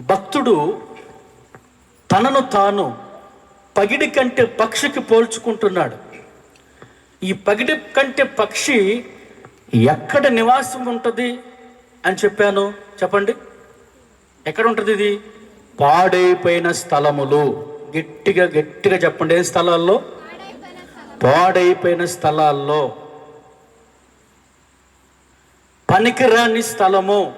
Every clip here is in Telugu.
భక్తుడు తనను తాను పగిడి కంటే పక్షికి పోల్చుకుంటున్నాడు. ఈ పగిడి కంటే పక్షి ఎక్కడ నివాసం ఉంటుంది అని చెప్పాను. చెప్పండి. ఎక్కడ ఉంటుంది ఇది? పాడైపోయిన స్థలములు. గట్టిగా గట్టిగా చెప్పండి. ఏ స్థలాల్లో? పాడైపోయిన స్థలాల్లో. పనికిరాని స్థలము.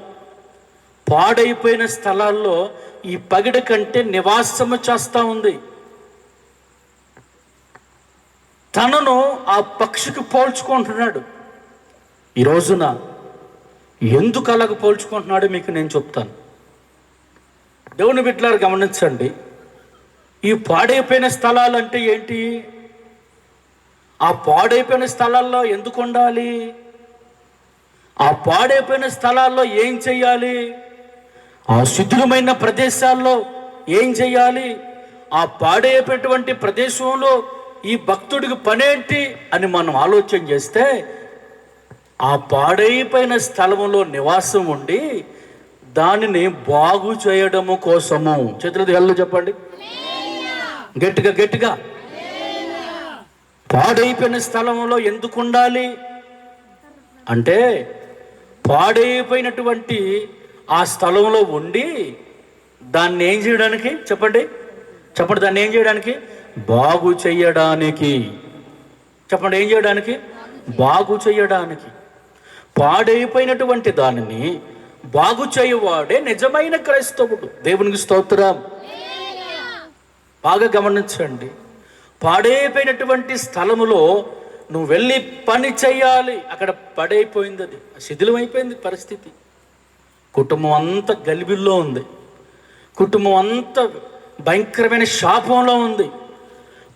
పాడైపోయిన స్థలాల్లో ఈ పగిడ కంటే నివాసము చేస్తూ ఉంది. తనను ఆ పక్షికి పోల్చుకుంటున్నాడు. ఈ రోజున ఎందుకు అలాగ పోల్చుకుంటున్నాడో మీకు నేను చెప్తాను. దేవుని బిడ్డలారు గమనించండి. ఈ పాడైపోయిన స్థలాలు అంటే ఏంటి? ఆ పాడైపోయిన స్థలాల్లో ఎందుకు ఉండాలి? ఆ పాడైపోయిన స్థలాల్లో ఏం చెయ్యాలి? ఆ శుద్ధులమైన ప్రదేశాల్లో ఏం చెయ్యాలి? ఆ పాడైపోయినటువంటి ప్రదేశంలో ఈ భక్తుడికి పనేంటి అని మనం ఆలోచన చేస్తే ఆ పాడైపోయిన స్థలంలో నివాసం ఉండి దానిని బాగు చేయడము కోసము. చేతులది ఎల్లు చెప్పండి. గట్టిగా గట్టిగా. పాడైపోయిన స్థలంలో ఎందుకు ఉండాలి? అంటే పాడైపోయినటువంటి ఆ స్థలంలో ఉండి దాన్ని ఏం చేయడానికి? చెప్పండి. చెప్పండి దాన్ని ఏం చేయడానికి? బాగు చేయడానికి చెప్పండి ఏం చేయడానికి? బాగు చేయడానికి పాడైపోయినటువంటి దానిని బాగు చేయవాడే నిజమైన క్రైస్తవుడు. దేవునికి స్తోత్రం. బాగా గమనించండి. పాడైపోయినటువంటి స్థలములో నువ్వు వెళ్ళి పని చేయాలి అక్కడ పడైపోయింది అది. శిథిలమైపోయింది పరిస్థితి. కుటుంబం అంతా గలిబిల్లో ఉంది. కుటుంబం అంతా భయంకరమైన శాపంలో ఉంది.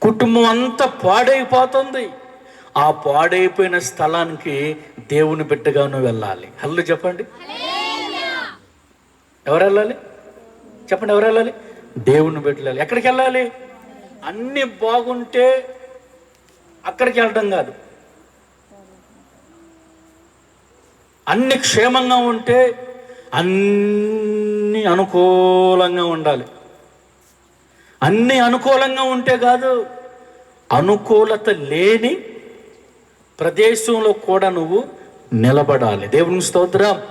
కుటుంబం అంతా పాడైపోతుంది. ఆ పాడైపోయిన స్థలానికి దేవుని బిడ్డగా నువ్వు వెళ్ళాలి. హల్లు చెప్పండి. ఎవరు వెళ్ళాలి? చెప్పండి ఎవరు వెళ్ళాలి? దేవుని బిడ్డలు ఎక్కడికి వెళ్ళాలి? అన్నీ బాగుంటే అక్కడికి వెళ్ళడం కాదు. అన్ని క్షేమంగా ఉంటే అన్ని అనుకూలంగా ఉండాలి. అన్ని అనుకూలంగా ఉంటే కాదు అనుకూలత లేని ప్రదేశంలో కూడా నువ్వు నిలబడాలి. దేవుని స్తోత్రం.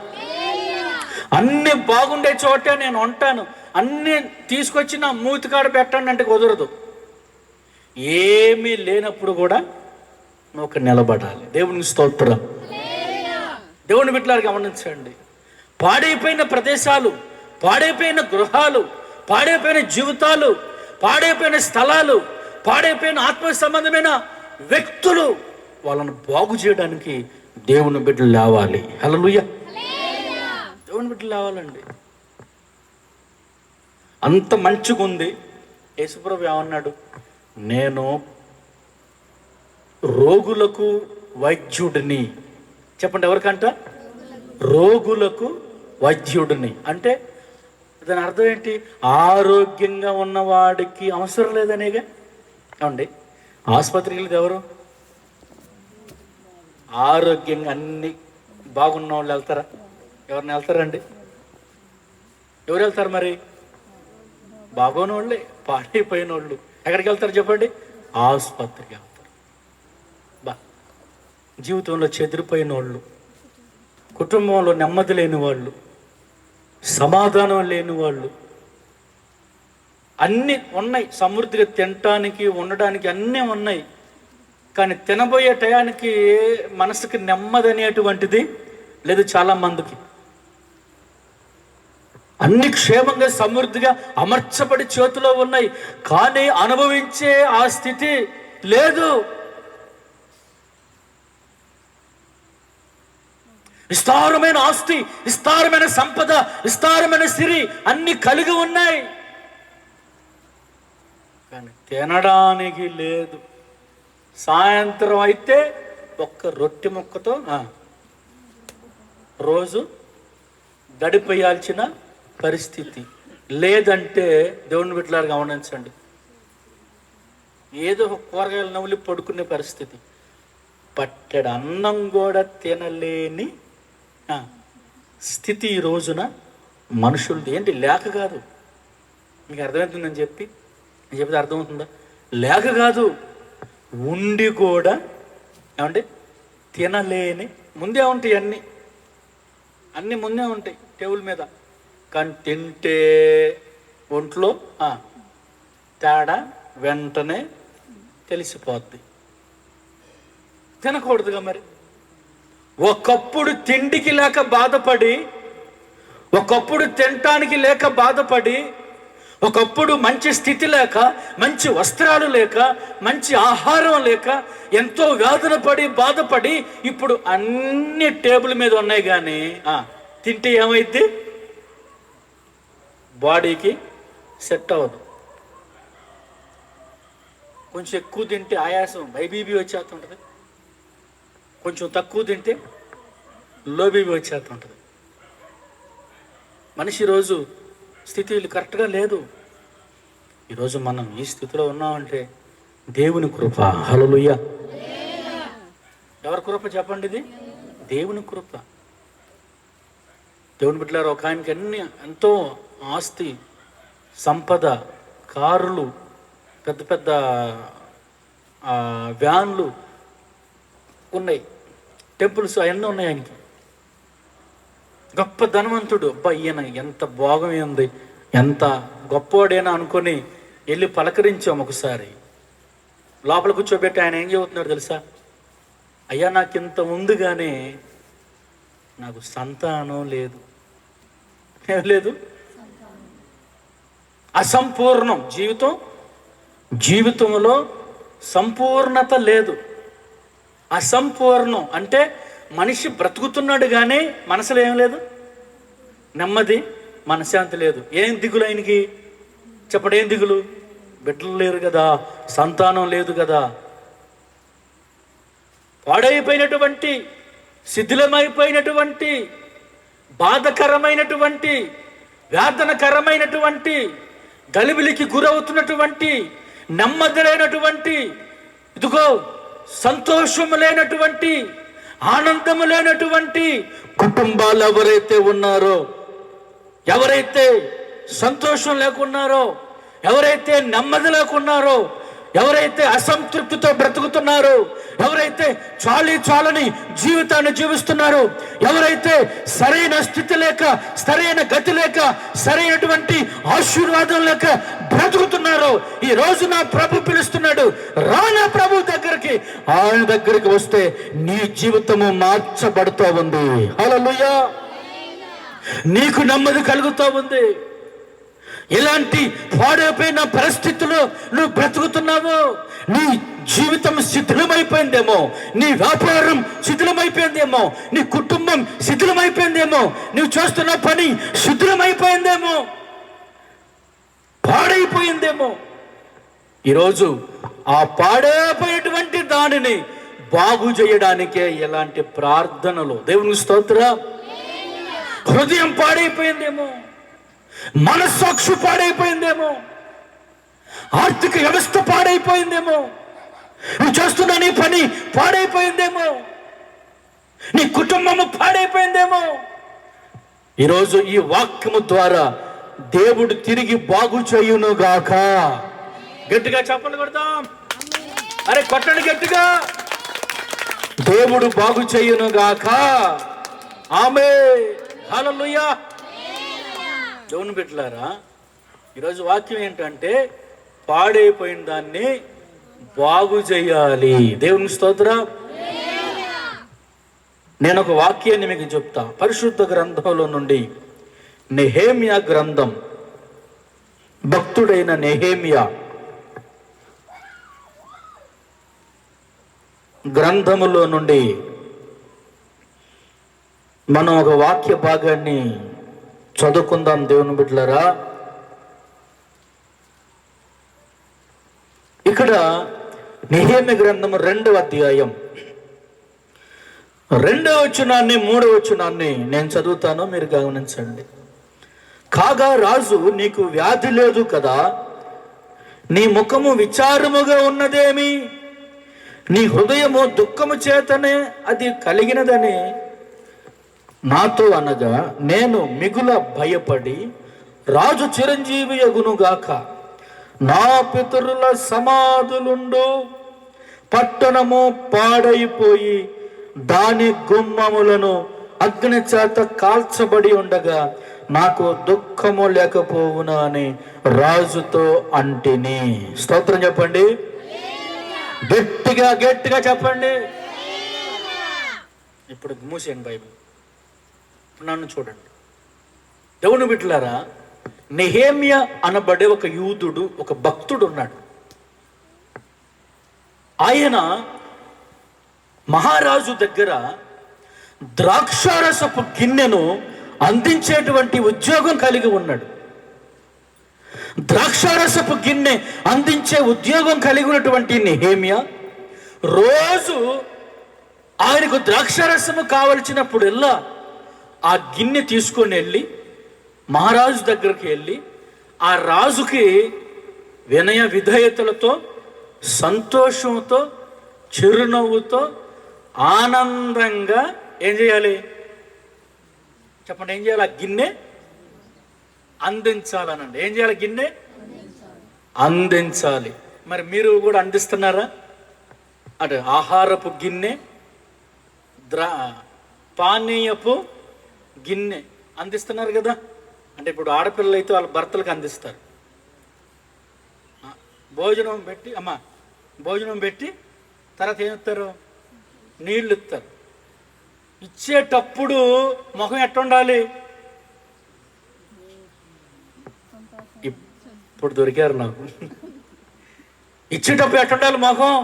అన్ని బాగుండే చోటే నేను ఉంటాను. అన్ని తీసుకొచ్చి నా మూతికాడ పెట్టండి అంటే కుదరదు. ఏమీ లేనప్పుడు కూడా నువ్వు ఒక నిలబడాలి. దేవునికి స్తోత్రం. దేవుని బిడ్డలారు గమనించండి. పాడైపోయిన ప్రదేశాలు పాడైపోయిన గృహాలు పాడైపోయిన జీవితాలు పాడైపోయిన స్థలాలు పాడైపోయిన ఆత్మ సంబంధమైన వ్యక్తులు వాళ్ళను బాగు చేయడానికి దేవుని బిడ్డలు లేవాలి. హలలుయ దేవుని బిడ్డలు లేవాలండి. అంత మంచిగా ఉంది యేసుప్రభు ఏమన్నాడు? నేను రోగులకు వైద్యుడిని. చెప్పండి ఎవరికంట? రోగులకు వైద్యుడిని. అంటే దాని అర్థం ఏంటి? ఆరోగ్యంగా ఉన్నవాడికి అవసరం లేదనేగా? ఏమండి? ఆసుపత్రికి వెళ్ళేది ఎవరు? ఆరోగ్యంగా అన్ని బాగున్న వాళ్ళు వెళ్తారా? ఎవరిని వెళ్తారండి? ఎవరు వెళ్తారు మరి? బాగోని వాళ్ళే పాడైపోయిన వాళ్ళు ఎక్కడికి వెళ్తారు చెప్పండి? ఆసుపత్రికి వెళ్తారు. బా జీవితంలో చెదిరిపోయిన వాళ్ళు కుటుంబంలో నెమ్మది లేని వాళ్ళు సమాధానం లేని వాళ్ళు అన్నీ ఉన్నాయి. సమృద్ధిగా తినటానికి ఉండడానికి అన్నీ ఉన్నాయి. కానీ తినబోయే టయానికి మనసుకి నెమ్మది అనేటువంటిది లేదు చాలా మందికి అన్ని క్షేమంగా సమృద్ధిగా అమర్చబడి చేతిలో ఉన్నాయి. కానీ అనుభవించే ఆ స్థితి లేదు. విస్తారమైన ఆస్తి విస్తారమైన సంపద విస్తారమైన సిరి అన్ని కలిగి ఉన్నాయి. కానీ తినడానికి లేదు. సాయంత్రం అయితే ఒక్క రొట్టె ముక్కతో రోజు గడిపేయాల్సిన పరిస్థితి. లేదంటే దేవుని బిడ్డలారు గమనించండి. ఏదో కూరగాయలు నవ్వులి పడుకునే పరిస్థితి. పట్టెడు అన్నం కూడా తినలేని స్థితి ఈ రోజున మనుషులది. ఏంటి? లేక కాదు. మీకు అర్థమవుతుందని చెప్పి నేను చెప్తే అర్థమవుతుందా? లేక కాదు. ఉండి కూడా ఏమంటే తినలేని. ముందే ఉంటాయి అన్నీ. అన్నీ ముందే ఉంటాయి టేబుల్ మీద. కానీ తింటే ఒంట్లో తేడా వెంటనే తెలిసిపోద్ది. తినకూడదుగా మరి. ఒకప్పుడు తిండికి లేక బాధపడి ఒకప్పుడు తినటానికి లేక బాధపడి ఒకప్పుడు మంచి స్థితి లేక మంచి వస్త్రాలు లేక మంచి ఆహారం లేక ఎంతో వేదన పడి బాధపడి ఇప్పుడు అన్ని టేబుల్ మీద ఉన్నాయి కానీ తింటే ఏమైద్ది? బాడీకి సెట్ అవ్వదు. కొంచెం ఎక్కువ తింటే ఆయాసం బైబీబీ వచ్చేస్తుంటుంది కొంచెం తక్కువ తింటే లో బీబీ వచ్చేస్తుంటుంది మనిషి రోజు స్థితి కరెక్ట్గా లేదు. ఈరోజు మనం ఈ స్థితిలో ఉన్నామంటే దేవుని కృప. హలలుయ్య ఎవరి కృప చెప్పండి ఇది? దేవుని కృప. దేవుని బిడ్డలారు ఒక ఆయనకి అన్ని ఎంతో ఆస్తి సంపద కారులు పెద్ద పెద్ద వ్యాన్లు ఉన్నాయి. టెంపుల్స్ అవన్నీ ఉన్నాయి ఆయనకి. గొప్ప ధనవంతుడు. అబ్బా ఈయన ఎంత భోగమే ఉంది. ఎంత గొప్పవాడేనా అనుకొని వెళ్ళి పలకరించాం ఒకసారి. లోపల కూర్చోబెట్టి ఆయన ఏం చెబుతున్నాడు తెలుసా? అయ్యా నాకు ఇంత ఉంది కానీ నాకు సంతానం లేదు. లేదు? అసంపూర్ణం. జీవితం? జీవితంలో సంపూర్ణత లేదు. అసంపూర్ణం అంటే మనిషి బ్రతుకుతున్నాడు కానీ మనసులో ఏం లేదు? నెమ్మది మనశ్శాంతి లేదు. ఏం దిగులు ఆయనకి? చెప్పడు ఏం దిగులు? బిడ్డలు లేరు కదా సంతానం లేదు కదా. పాడైపోయినటువంటి శిథిలమైపోయినటువంటి బాధకరమైనటువంటి వేదనకరమైనటువంటి గలిబిలికి గురవుతున్నటువంటి నెమ్మదిలేనటువంటి ఇదిగో సంతోషము లేనటువంటి ఆనందము లేనటువంటి కుటుంబాలు ఎవరైతే ఉన్నారో ఎవరైతే సంతోషం లేకున్నారో ఎవరైతే నెమ్మది లేకున్నారో ఎవరైతే అసంతృప్తితో బ్రతుకుతున్నారో ఎవరైతే చాలి చాలని జీవితాన్ని జీవిస్తున్నారో ఎవరైతే సరైన స్థితి లేక సరైన గతి లేక సరైనటువంటి ఆశీర్వాదం లేక బ్రతుకుతున్నారో ఈ రోజు నా ప్రభు పిలుస్తున్నాడు రానా ప్రభు దగ్గరికి. ఆయన దగ్గరికి వస్తే నీ జీవితము మార్చబడుతూ ఉంది. అలా నీకు నెమ్మది కలుగుతూ ఉంది. ఇలాంటి పాడైపోయిన పరిస్థితుల్లో నువ్వు బ్రతుకుతున్నావు. నీ జీవితం శిథిలమైపోయిందేమో. నీ వ్యాపారం శిథిలమైపోయిందేమో. నీ కుటుంబం శిథిలమైపోయిందేమో. నువ్వు చేస్తున్న పని శిథిలమైపోయిందేమో. పాడైపోయిందేమో. ఈరోజు ఆ పాడైపోయేటువంటి దానిని బాగు చేయడానికే ఇలాంటి ప్రార్థనలు. దేవుని స్తోత్ర. హృదయం పాడైపోయిందేమో. మనస్సాక్షి పాడైపోయిందేమో. ఆర్థిక వ్యవస్థ పాడైపోయిందేమో. నువ్వు చేస్తున్న నీ పని పాడైపోయిందేమో. నీ కుటుంబము పాడైపోయిందేమో. ఈరోజు ఈ వాక్యము ద్వారా దేవుడు తిరిగి బాగు చేయునుగాక. గట్టిగా చెప్పలు కొడతాం. అరే కొట్టండి గట్టిగా. దేవుడు బాగు చేయునుగాక. ఆమె హలో దేవుని పెట్టలారా ఈరోజు వాక్యం ఏంటంటే పాడైపోయిన దాన్ని బాగు చేయాలి. దేవుని స్తోత్ర? నేను ఒక వాక్యాన్ని మీకు చెప్తా. పరిశుద్ధ గ్రంథంలో నుండి నెహేమియా గ్రంథం. భక్తుడైన నెహేమియా గ్రంథములో నుండి మనం ఒక వాక్య భాగాన్ని చదువుకుందాం దేవుని బిడ్డలరా. ఇక్కడ నిహేమి గ్రంథం రెండవ అధ్యాయం. రెండవ వచనాన్ని మూడవ వచనాన్ని నేను చదువుతాను మీరు గమనించండి. కాగా రాజు నీకు వ్యాధి లేదు కదా. నీ ముఖము విచారముగా ఉన్నదేమి? నీ హృదయము దుఃఖము చేతనే అది కలిగినదని నాతో అనగా నేను మిగుల భయపడి రాజు చిరంజీవి అగునుగాక నా పితరుల సమాధులుండు. పట్టణము పాడైపోయి దాని గుమ్మములను అగ్ని చేత కాల్చబడి ఉండగా నాకు దుఃఖము లేకపోవునా అని రాజుతో అంటిని. స్తోత్రం చెప్పండి. గట్టిగా గట్టిగా చెప్పండి. ఇప్పుడు మూసేయండి బైబిల్. నన్ను చూడండి. దేవుని బిడ్డలారా నెహేమియా అనబడే ఒక యూదుడు ఒక భక్తుడు ఉన్నాడు. ఆయన మహారాజు దగ్గర ద్రాక్షారసపు గిన్నెను అందించేటువంటి ఉద్యోగం కలిగి ఉన్నాడు. ద్రాక్షారసపు గిన్నె అందించే ఉద్యోగం కలిగి ఉన్నటువంటి నెహేమియా రోజు ఆయనకు ద్రాక్షారసము కావలసినప్పుడల్లా ఆ గిన్నె తీసుకొని వెళ్ళి మహారాజు దగ్గరికి వెళ్ళి ఆ రాజుకి వినయ విధేయతలతో సంతోషంతో చిరునవ్వుతో ఆనందంగా ఏం చేయాలి? చెప్పండి ఏం చేయాలి? ఆ గిన్నె అందించాలనండి. ఏం చేయాలి గిన్నె? అందించాలి. మరి మీరు కూడా అందిస్తున్నారా? అంటే ఆహారపు గిన్నె ద్రా పానీయపు గిన్నె అందిస్తున్నారు కదా? అంటే ఇప్పుడు ఆడపిల్లలు అయితే వాళ్ళ భర్తలకు అందిస్తారు. భోజనం పెట్టి అమ్మా భోజనం పెట్టి తర్వాత ఏం ఇస్తారు? నీళ్ళు ఇస్తారు. ఇచ్చేటప్పుడు ముఖం ఎట్టుండాలి? ఇప్పుడు దొరికారు నాకు. ఇచ్చేటప్పుడు ఎట్టుండాలి ముఖం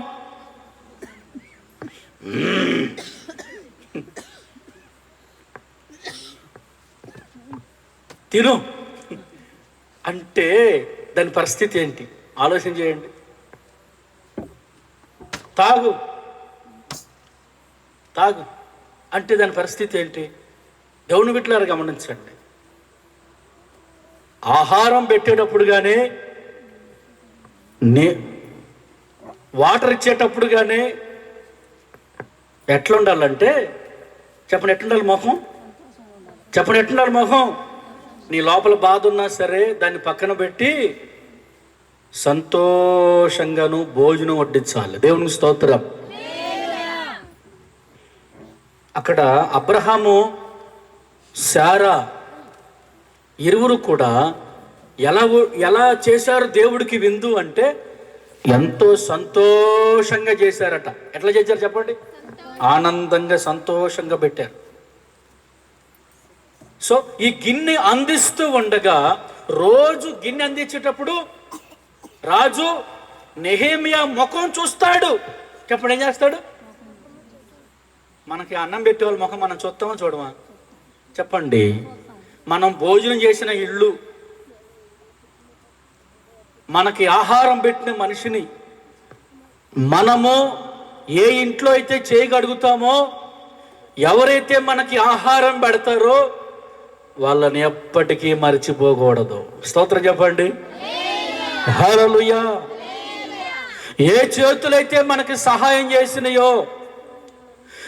తిను. అంటే దాని పరిస్థితి ఏంటి? ఆలోచన చేయండి. తాగు. తాగు. అంటే దాని పరిస్థితి ఏంటి? దేవుని బిడ్డలారు గమనించండి. ఆహారం పెట్టేటప్పుడు కానీ నే వాటర్ ఇచ్చేటప్పుడు కానీ ఎట్లుండాలంటే చెప్పండి ఎట్లుండాలి మొహం? చెప్పండి ఎట్లుండాలి మొహం? నీ లోపల బాధ ఉన్నా సరే దాన్ని పక్కన పెట్టి సంతోషంగాను భోజనం వడ్డించాలి. దేవునికి స్తోత్రం. అక్కడ అబ్రహాము శారా ఇరువురు కూడా ఎలా ఉ- ఎలా చేశారు దేవుడికి విందు అంటే ఎంతో సంతోషంగా చేశారట. ఎట్లా చేశారు చెప్పండి? ఆనందంగా సంతోషంగా పెట్టారు. సో ఈ గిన్నె అందిస్తూ ఉండగా రోజు గిన్నె అందించేటప్పుడు రాజు నెహేమియా ముఖం చూస్తాడు. చెప్పండి ఏం చేస్తాడు? మనకి అన్నం పెట్టే వాళ్ళ ముఖం మనం చూస్తామా చూడమా? చెప్పండి. మనం భోజనం చేసిన ఇళ్ళు మనకి ఆహారం పెట్టిన మనిషిని మనము ఏ ఇంట్లో అయితే చేయగలుగుతామో ఎవరైతే మనకి ఆహారం పెడతారో వాళ్ళని ఎప్పటికీ మర్చిపోకూడదు. స్తోత్రం చెప్పండి. హల్లెలూయా. ఏ చేతులైతే మనకి సహాయం చేసినాయో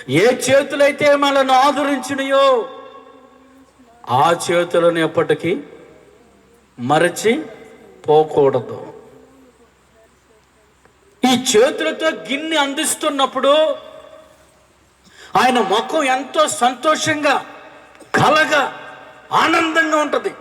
ఏ చేతులైతే మనల్ని ఆదరించినాయో ఆ చేతులను ఎప్పటికీ మరచి పోకూడదు. ఈ చేతులతో గిన్నె అందిస్తున్నప్పుడు ఆయన ముఖం ఎంతో సంతోషంగా కలగా ఆనందంగా ఉంటుంది.